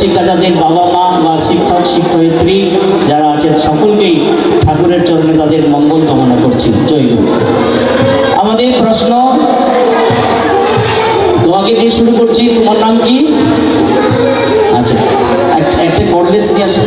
শিক্ষাদাদের বাবা মা বা শিক্ষক, শিক্ষয়িত্রী যারা আছেন, সকলকেই ঠাকুরের চরণে তাদের মঙ্গল কামনা করছি। জয় আমাদের প্রশ্ন, তোমাকে দিয়ে শুরু করছি। তোমার নাম কি? আচ্ছা একটা কর্ডলেস নিয়ে আসুন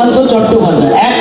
সুকান্ত চট্টোপাধ্যায়। এক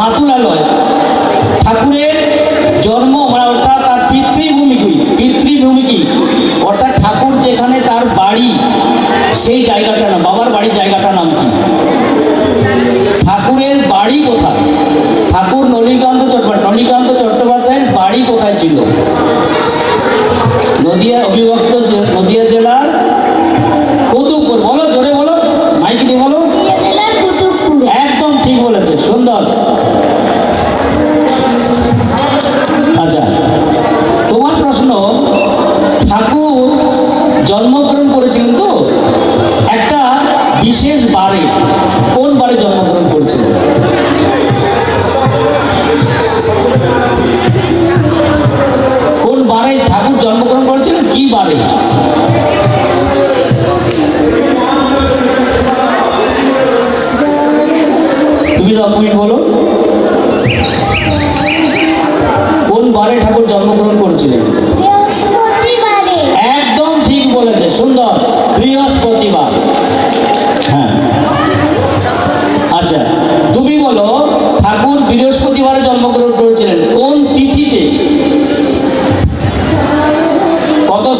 মাতুলালয়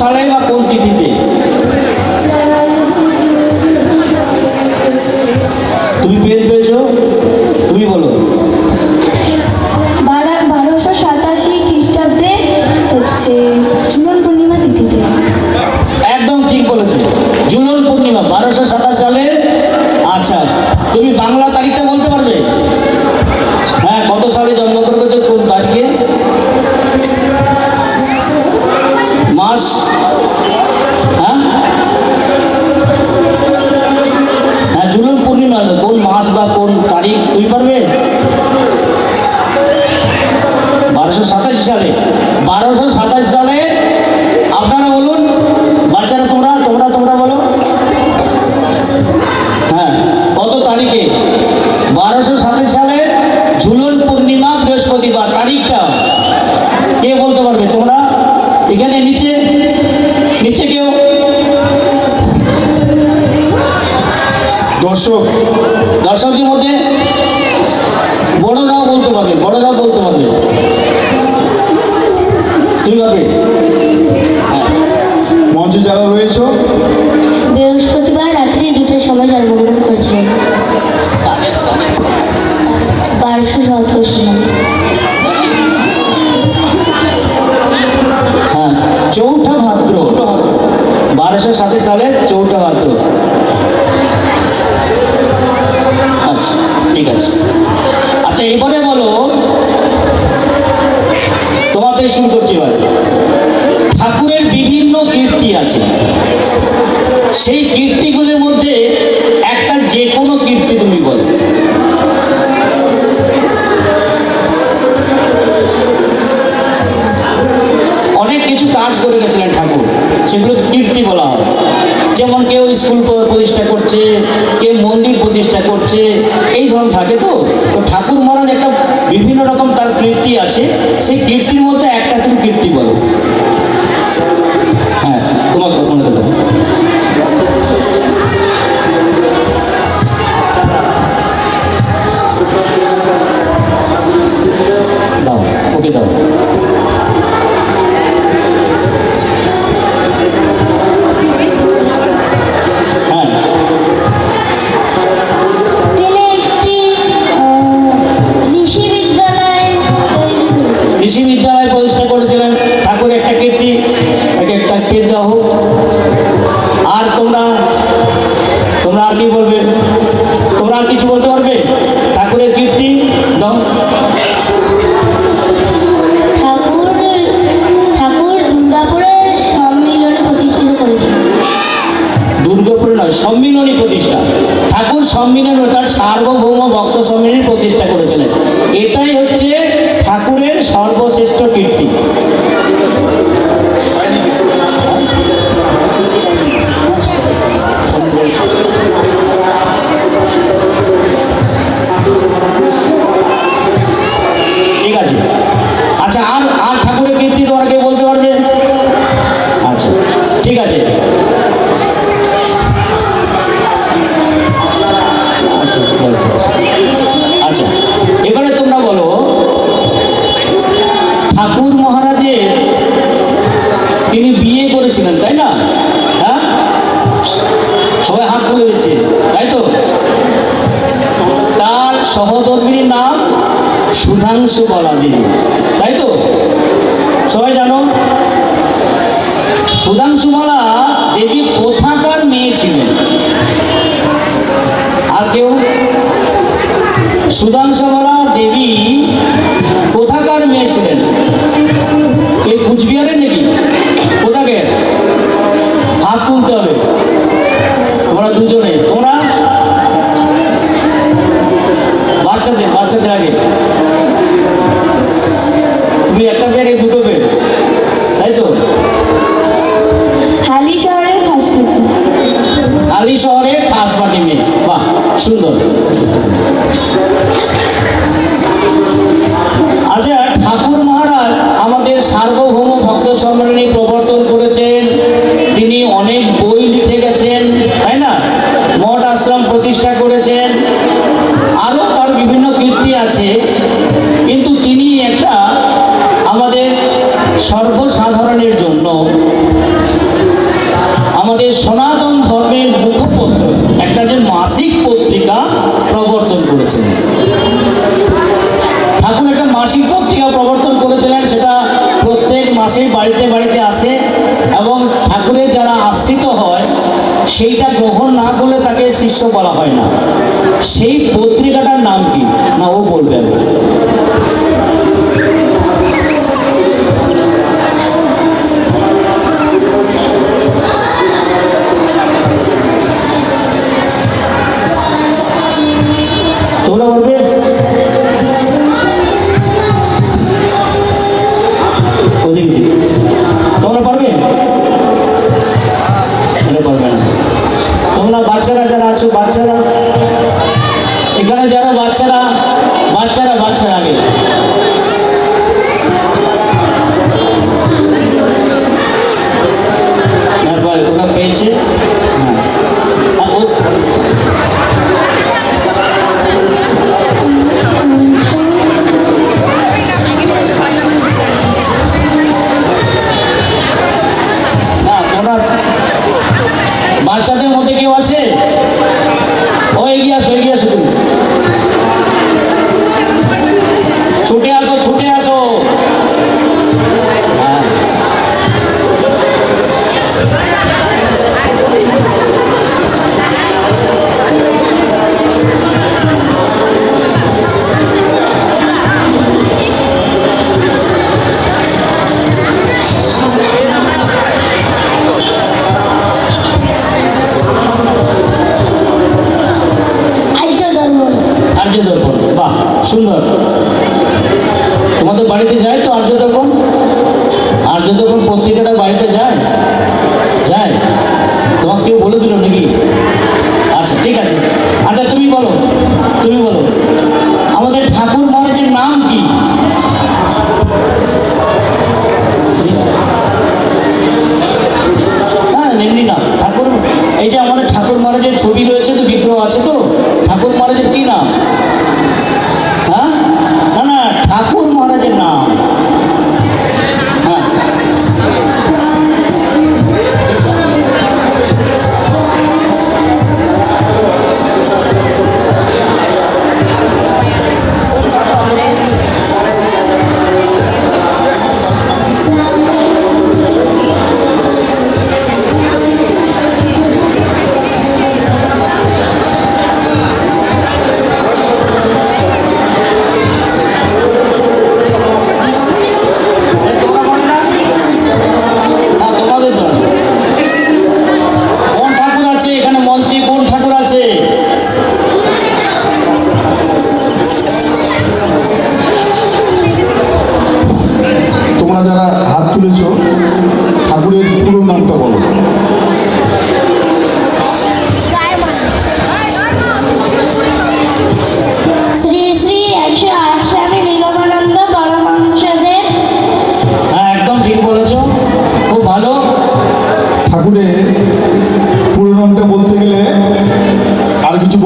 সালে বা কোন তিথিতে? কৃষি বিদ্যালয় প্রতিষ্ঠা করেছিলেন। ঠাকুর একটা কীর্তি এক একটা কীর্তি হোক আর তোমরা তোমরা আর কি বলবে? তোমরা আর কিছু বলতে পারবে? ঠাকুরের কীর্তি দাও। সম্মিলনী প্রতিষ্ঠা। ঠাকুর সম্মিলন ওটা সার্বভৌম ভক্ত সম্মিলনী প্রতিষ্ঠা করেছিলেন। এটাই হচ্ছে Sudan এখানে যারা বাচ্চারা বাচ্চারা বাচ্চারা আগে। ওরা পেয়েছে? হ্যাঁ। বাচ্চাদের মধ্যে কেউ আছে? шынар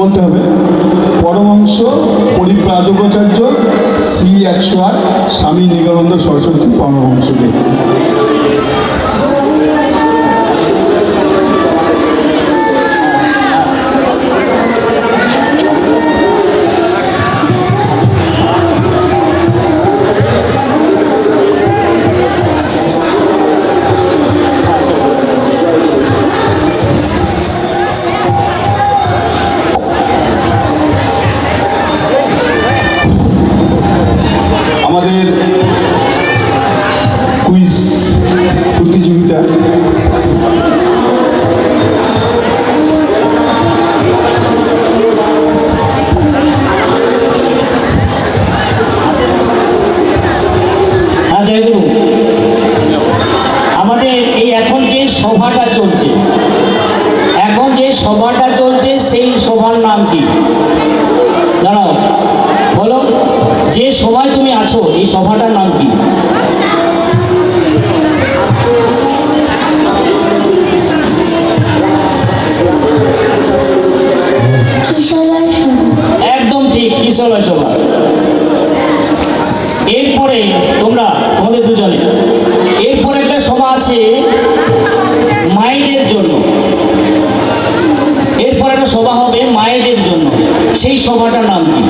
বলতে হবে। পরমাংশ পরিপ্রাজকাচার্য সি একশো আট স্বামী নিগানন্দ সরস্বতী পরমংশকে জয়গুরু আমাদের এই এখন যে সভাটা চলছে, এখন যে সভাটা চলছে সেই সভার নাম কি? দাঁড়াও। বলো, যে সভায় তুমি আছো, এই সভাটার নাম কি? ছটার নাম কি?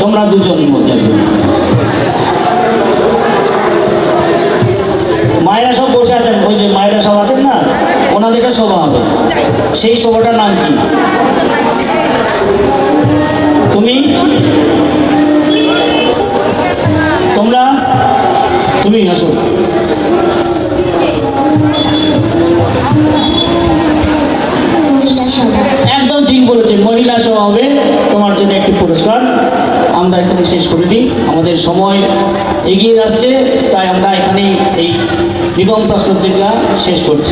তোমরা দুজনের মধ্যে। মায়েরা সব বসে আছেন, ওই যে মায়েরা সব আছেন না? ওনাদেরকে শোভা হবে। সেই শোভাটার নাম কি? చేసుకుంటున్నాం